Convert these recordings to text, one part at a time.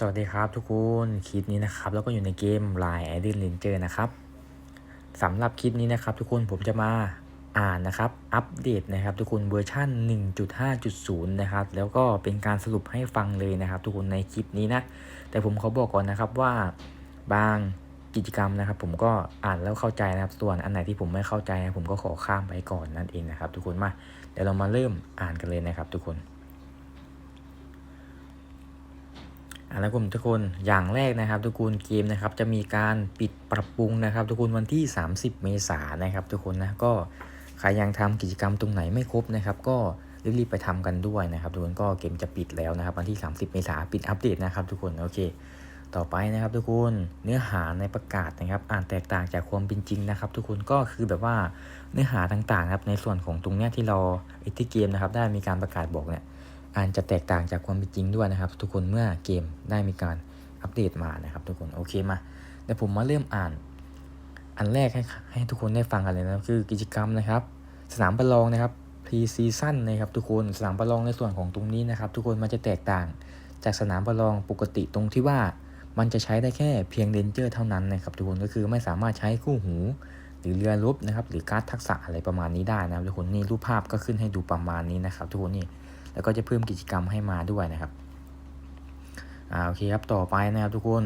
สวัสดีครับทุกคนคลิปนี้นะครับ แล้วก็อยู่ในเกม Line i d e n Ranger นะครับสำหรับคลิปนี้นะครับ ทุกคนผมจะมาอ่านนะครับ อัปเดตนะครับ ทุกคนเวอร์ชัน1.5.0 นะครับ แล้วก็เป็นการสรุปให้ฟังเลยนะครับ ทุกคนในคลิปนี้นะ แต่ผมเขาบอกก่อนนะครับว่าบางกิจกรรมนะครับ ผมก็อ่านแล้วเข้าใจนะครับ ส่วนอันไหนที่ผมไม่เข้าใจนะผมก็ขอข้ามไปก่อนนั่นเองนะครับ ทุกคนมาเดี๋ยวเรามาเริ่มอ่านกันเลยนะครับ ทุกคน อ่าแล้วกลุ่มทุกคนอย่างแรกนะครับ ทุกคนเกมนะครับจะมีการปิดปรับปรุงนะครับ ทุกคนวันที่ 30 เมษายนนะครับ ทุกคนนะก็ใครยังทำกิจกรรมตรงไหนไม่ครบนะครับ ก็รีบๆไปทำกันด้วยนะครับ ทุกคนก็เกมจะปิดแล้วนะครับ วันที่ 30 เมษายนปิดอัปเดตนะครับ ทุกคนโอเค ต่อไปนะครับ ทุกคนเนื้อหาในประกาศนะครับ อ่านแตกต่างจากความเป็นจริงนะครับ ทุกคนก็คือแบบว่าเนื้อหาต่างๆครับในส่วนของตรงเนี้ยที่เราไอที่เกมนะครับ ได้มีการประกาศบอกเนี่ย อาจจะแตกต่างจากความเป็นจริงด้วยนะครับ ทุกคนเมื่อเกมได้มีการอัปเดตมานะครับ ทุกคนโอเคมาเดี๋ยวผมมาเริ่มอ่าน อันแรกให้ให้ทุกคนได้ฟังกันเลยนะคือกิจกรรมนะครับ สนามประลองนะครับ pre season นะครับทุกคนสนามประลองในส่วนของตรงนี้นะครับ ทุกคนมันจะแตกต่างจากสนามประลองปกติตรงที่ว่ามันจะใช้ได้แค่เพียงเรนเจอร์เท่านั้นนะครับทุกคนก็คือไม่สามารถใช้คู่หู หรือเรือรบนะครับ หรือการ์ดทักษะอะไรประมาณนี้ได้นะครับทุกคนนี่รูปภาพก็ขึ้นให้ดูประมาณนี้นะครับ ทุกคนนี่ แล้วก็จะเพิ่มกิจกรรมให้มาด้วยนะครับอ่าโอเคครับต่อไปนะครับทุกคน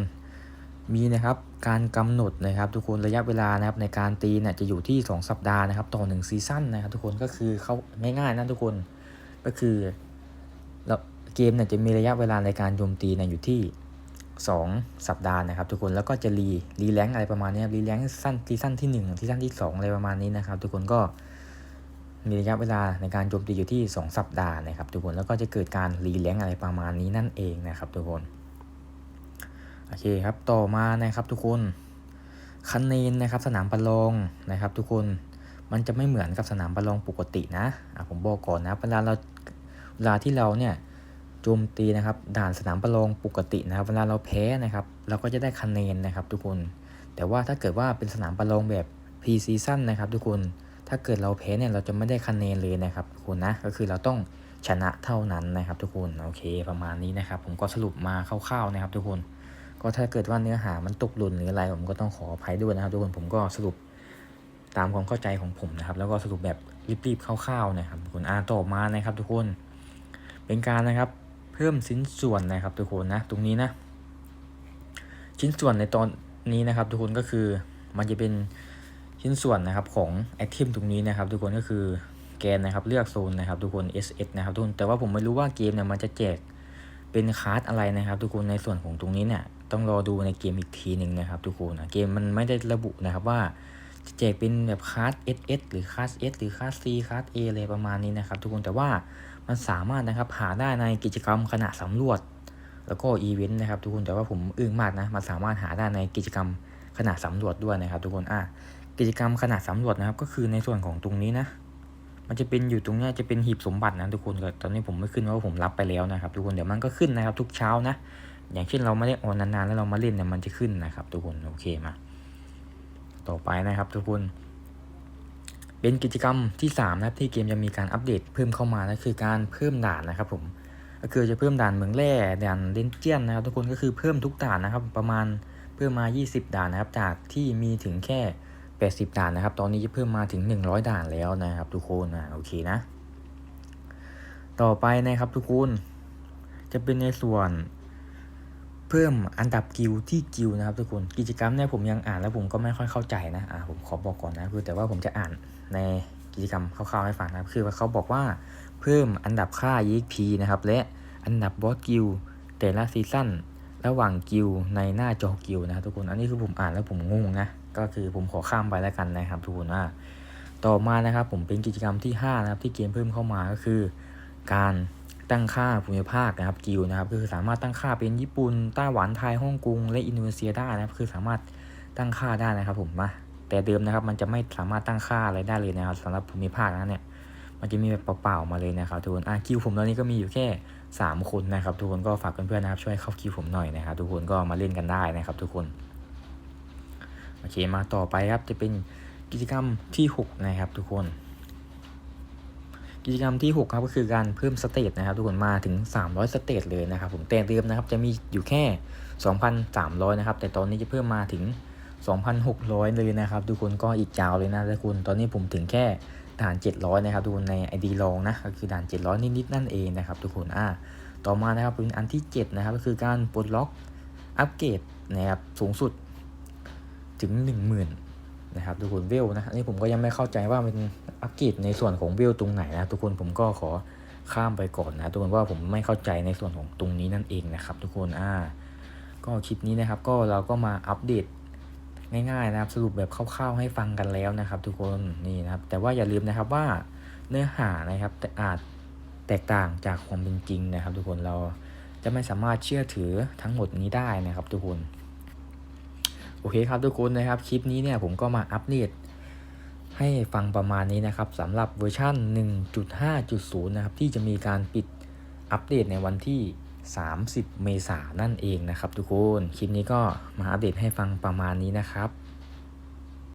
มีนะครับการกำหนดนะครับทุกคนระยะเวลานะครับในการตีเนี่ยจะอยู่ที่ 2 สัปดาห์นะครับต่อ1ซีซั่นนะครับทุกคนก็คือเขาง่ายๆนะทุกคนก็คือแล้วเกมเนี่ยจะมีระยะเวลาในการโจมตีเนี่ยอยู่ที่ 2 สัปดาห์นะครับ ทุกคนแล้วก็จะรีรีแลงอะไรประมาณนี้รีแลงสั้นซีซั่นที่1ซีซั่นที่ 2 อะไรประมาณนี้นะครับ ทุกคนก็ มีระยะเวลาในการโจมตีอยู่ที่ 2 สัปดาห์นะครับทุกคนแล้วก็จะเกิดการรีแลงอะไรประมาณนี้นั่นเองนะครับทุกคนโอเคครับต่อมานะครับทุกคนคะแนนนะครับสนามประลองนะครับทุกคนมันจะไม่เหมือนกับสนามประลองปกตินะะผมบอกก่อนนะเวลาเราเวลาที่เราเนี่ยโจมตีนะครับด่านสนามประลองปกตินะครับเวลาเราแพ้นะครับเราก็จะได้คะแนนนะครับทุกคน แต่ว่าถ้าเกิดว่าเป็นสนามประลองแบบ pre season นะครับทุกคน ถ้าเกิดเราแพ้เนี่ยเราจะไม่ได้คะแนนเลยนะครับทุกคนนะก็คือเราต้องชนะเท่านั้นนะครับ ทุกคนโอเคประมาณนี้นะครับ ผมก็สรุปมาคร่าวๆนะครับ ทุกคนก็ถ้าเกิดว่าเนื้อหามันตกหล่นหรืออะไร ผมก็ต้องขออภัยด้วยนะครับ ทุกคนผมก็สรุปตามความเข้าใจของผมนะครับ แล้วก็สรุปแบบรีบๆคร่าวๆนะครับ ทุกคนอ่าต่อมานะครับ ทุกคนเป็นการนะครับ เพิ่มชิ้นส่วนนะครับ ทุกคนนะตรงนี้นะ ชิ้นส่วนในตอนนี้นะครับ ทุกคนก็คือมันจะเป็น ชิ้นส่วนนะครับของไอเทมตรงนี้นะครับ ทุกคนก็คือแกนนะครับเลือกโซนนะครับ ทุกคน SS นะครับทุกคนแต่ว่าผมไม่รู้ว่าเกมเนี่ยมันจะแจกเป็นคาร์ดอะไรนะครับ ทุกคนในส่วนของตรงนี้เนี่ยต้องรอดูในเกมอีกทีหนึ่งนะครับ ทุกคนนะเกมมันไม่ได้ระบุนะครับว่าจะแจกเป็นแบบคาร์ด SS หรือคาร์ด S หรือคาร์ด C คาร์ด A อะไรประมาณนี้นะครับ ทุกคนแต่ว่ามันสามารถนะครับหาได้ในกิจกรรมขณะสำรวจ แล้วก็อีเวนต์นะครับ ทุกคนแต่ว่าผมอึ้งมากนะมันสามารถหาได้ในกิจกรรมขณะสำรวจด้วยนะครับ ทุกคนอะ กิจกรรมขนาดสำรวจนะครับ ก็คือในส่วนของตรงนี้นะ มันจะเป็นอยู่ตรงนี้จะเป็นหีบสมบัตินะทุกคนแต่ตอนนี้ผมไม่ขึ้นเพราะว่าผมรับไปแล้วนะครับทุกคนเดี๋ยวมันก็ขึ้นนะครับ ทุกเช้านะ อย่างเช่นเราไม่ได้ออนนานๆแล้วเรามาเล่นเนี่ยมันจะขึ้นนะครับ ทุกคนโอเคมา ต่อไปนะครับ ทุกคน เป็นกิจกรรมที่3นะครับที่เกมจะมีการอัปเดตเพิ่มเข้ามานะคือการเพิ่มด่านนะครับ ผมก็คือจะเพิ่มด่านเมืองแร่ด่านเลนเจียนนะครับ ทุกคนก็คือเพิ่มทุกด่านนะครับ ประมาณเพิ่มมา 20 ด่านนะครับ จากที่มีถึงแค่ 80 ด่านนะครับ ตอนนี้จะเพิ่มมาถึง 100 ด่านแล้วนะครับ ทุกคนนะโอเคนะ ต่อไปนะครับทุกคนจะเป็นในส่วนเพิ่มอันดับกิลที่กิลนะครับทุกคนกิจกรรมเนี่ยผมยังอ่านแล้วผมก็ไม่ค่อยเข้าใจนะอ่าผมขอบอกก่อนนะคือแต่ว่าผมจะอ่านในกิจกรรมคร่าวๆให้ฟังนะครับคือว่าเขาบอกว่าเพิ่มอันดับค่า EXP นะครับและอันดับบอสกิลแต่ละซีซั่นระหว่างกิลในหน้าจอกิลนะครับทุกคนอันนี้คือผมอ่านแล้วผมงงนะ ก็คือผมขอข้ามไปแล้วกันนะครับทุกคนว่าต่อมานะครับผมเป็นกิจกรรมที่ 5 นะครับที่เกมเพิ่มเข้ามาก็คือ การตั้งค่าภูมิภาคนะครับกิลนะครับคือสามารถตั้งค่าเป็นญี่ปุ่นไต้หวันไทยฮ่องกงและอินโดนีเซียได้นะครับคือสามารถตั้งค่าได้นะครับผมมาแต่เดิมนะครับมันจะไม่สามารถตั้งค่าอะไรได้เลยนะครับสำหรับภูมิภาคนั้นเนี่ยมันจะมีแบบเปล่าๆมาเลยนะครับทุกคนอะคิวผมตอนนี้ก็มีอยู่แค่ 3 คนนะครับทุกคนก็ฝากเพื่อนๆนะครับช่วยเข้าคิวผมหน่อยนะครับทุกคนก็มาเล่นกันได้นะครับทุกคน โอเคมาต่อไปครับจะเป็นกิจกรรมที่ 6 นะครับทุกคน กิจกรรมที่ 6 ครับก็คือการเพิ่มสเตตนะครับ ทุกคนมาถึง 300 สเตตเลยนะครับ ผมแต่เดิมนะครับจะมีอยู่แค่ 2,300 นะครับ แต่ตอนนี้จะเพิ่มมาถึง 2,600 เลยนะครับ ทุกคนก็อีกยาวเลยนะทุกคนตอนนี้ผมถึงแค่ด่าน 700 นะครับ ทุกคนใน ID ลองนะก็คือด่าน 700 นิดๆนั่นเองนะครับ ทุกคนอ่าต่อมานะครับเป็นอันที่ 7 นะครับก็คือการปลดล็อกอัปเกรดนะครับสูงสุด ถึง 10,000นะครับทุกคนเวลนะอันนี่ผมก็ยังไม่เข้าใจว่ามันอัปเกรดในส่วนของเวลตรงไหนนะทุกคนผมก็ขอข้ามไปก่อนนะทุกคนว่าผมไม่เข้าใจในส่วนของตรงนี้นั่นเองนะครับ ทุกคนอ่าก็คลิปนี้นะครับก็เราก็มาอัปเดตง่ายๆนะครับสรุปแบบคร่าวๆให้ฟังกันแล้วนะครับ ทุกคนนี่นะครับ แต่ว่าอย่าลืมนะครับว่าเนื้อหานะครับแต่อาจแตกต่างจากความเป็นจริงนะครับ ทุกคนเราจะไม่สามารถเชื่อถือทั้งหมดนี้ได้นะครับ ทุกคน โอเคครับทุกคนนะครับ คลิปนี้เนี่ยผมก็มาอัปเดตให้ฟังประมาณนี้นะครับสำหรับเวอร์ชัน1.5.0 นะครับ ที่จะมีการปิดอัปเดตในวันที่ 30 เมษายนนั่นเองนะครับ ทุกคน คลิปนี้ก็มาอัปเดตให้ฟังประมาณนี้นะครับ